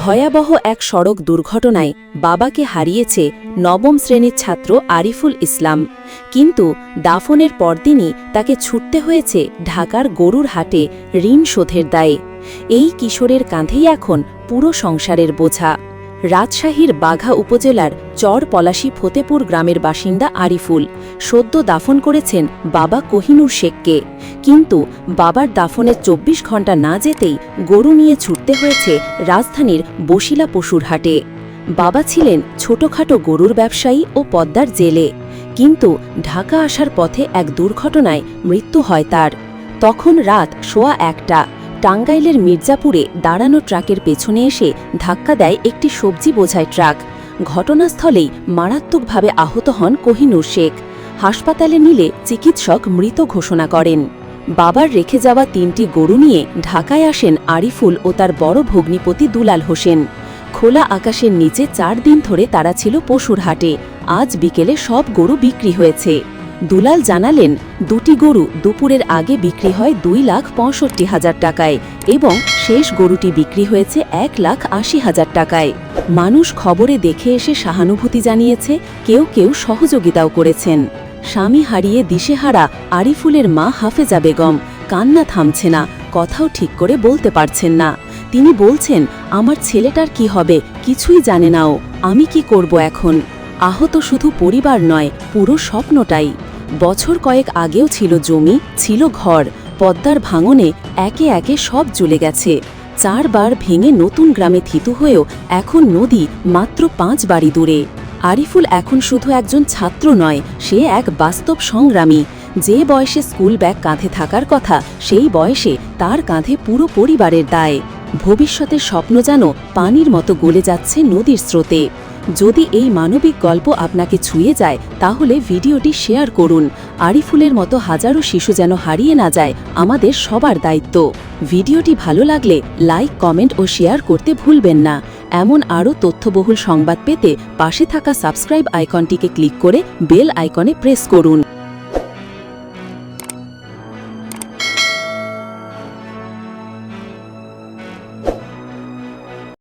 ভয়াবহ এক সড়ক দুর্ঘটনায় বাবাকে হারিয়েছে নবম শ্রেণির ছাত্র আরিফুল ইসলাম। কিন্তু দাফনের পরদিনই তাকে ছুটতে হয়েছে ঢাকার গরুর হাটে ঋণ শোধের দায়ে। এই কিশোরের কাঁধেই এখন পুরো সংসারের বোঝা। রাজশাহীর বাঘা উপজেলার চর পলাশী ফতেপুর গ্রামের বাসিন্দা আরিফুল। সদ্য দাফন করেছেন বাবা কোহিনুর শেখকে। কিন্তু বাবার দাফনের চব্বিশ ঘণ্টা না যেতেই গরু নিয়ে ছুটতে হয়েছে রাজধানীর বসিলা পশুর হাটে। বাবা ছিলেন ছোটখাটো গরুর ব্যবসায়ী ও পদ্মার জেলে। কিন্তু ঢাকা আসার পথে এক দুর্ঘটনায় মৃত্যু হয় তার। তখন রাত সোয়া একটা। টাঙ্গাইলের মির্জাপুরে দাঁড়ানো ট্রাকের পেছনে এসে ধাক্কা দেয় একটি সবজি বোঝায় ট্রাক। ঘটনাস্থলেই মারাত্মকভাবে আহত হন কোহিনুর শেখ। হাসপাতালে নিলে চিকিৎসক মৃত ঘোষণা করেন। বাবার রেখে যাওয়া তিনটি গরু নিয়ে ঢাকায় আসেন আরিফুল ও তার বড় ভগ্নিপতি দুলাল হোসেন। খোলা আকাশের নিচে চার দিন ধরে তারা ছিল পশুর হাটে। আজ বিকেলে সব গরু বিক্রি হয়েছে। দুলাল জানালেন, দুটি গরু দুপুরের আগে বিক্রি হয় দুই লাখ পঁয়ষট্টি হাজার টাকায় এবং শেষ গরুটি বিক্রি হয়েছে এক লাখ আশি হাজার টাকায়। মানুষ খবরে দেখে এসে সহানুভূতি জানিয়েছে, কেউ কেউ সহযোগিতাও করেছেন। স্বামী হারিয়ে দিশেহারা আরিফুলের মা হাফেজা বেগম, কান্না থামছে না, কথাও ঠিক করে বলতে পারছেন না। তিনি বলছেন, আমার ছেলেটার কি হবে, কিছুই জানে না ও আমি কি করব এখন? আহত শুধু পরিবার নয়, পুরো স্বপ্নটাই। বছর কয়েক আগেও ছিল জমি, ছিল ঘর, পদ্মার ভাঙনে একে একে সব জ্বলে গেছে। চারবার ভেঙে নতুন গ্রামে থিতু হয়েও এখন নদী মাত্র পাঁচ বাড়ি দূরে। আরিফুল এখন শুধু একজন ছাত্র নয়, সে এক বাস্তব সংগ্রামী। যে বয়সে স্কুল ব্যাগ কাঁধে থাকার কথা, সেই বয়সে তার কাঁধে পুরো পরিবারের দায়। ভবিষ্যতের স্বপ্ন যেন পানির মতো গলে যাচ্ছে নদীর স্রোতে। যদি এই মানবিক গল্প আপনাকে ছুঁয়ে যায়, তাহলে ভিডিওটি শেয়ার করুন। আরিফুলের মতো হাজারো শিশু যেন হারিয়ে না যায়, আমাদের সবার দায়িত্ব। ভিডিওটি ভালো লাগলে লাইক, কমেন্ট ও শেয়ার করতে ভুলবেন না। এমন আরও তথ্যবহুল সংবাদ পেতে পাশে থাকা সাবস্ক্রাইব আইকনটিকে ক্লিক করে বেল আইকনে প্রেস করুন।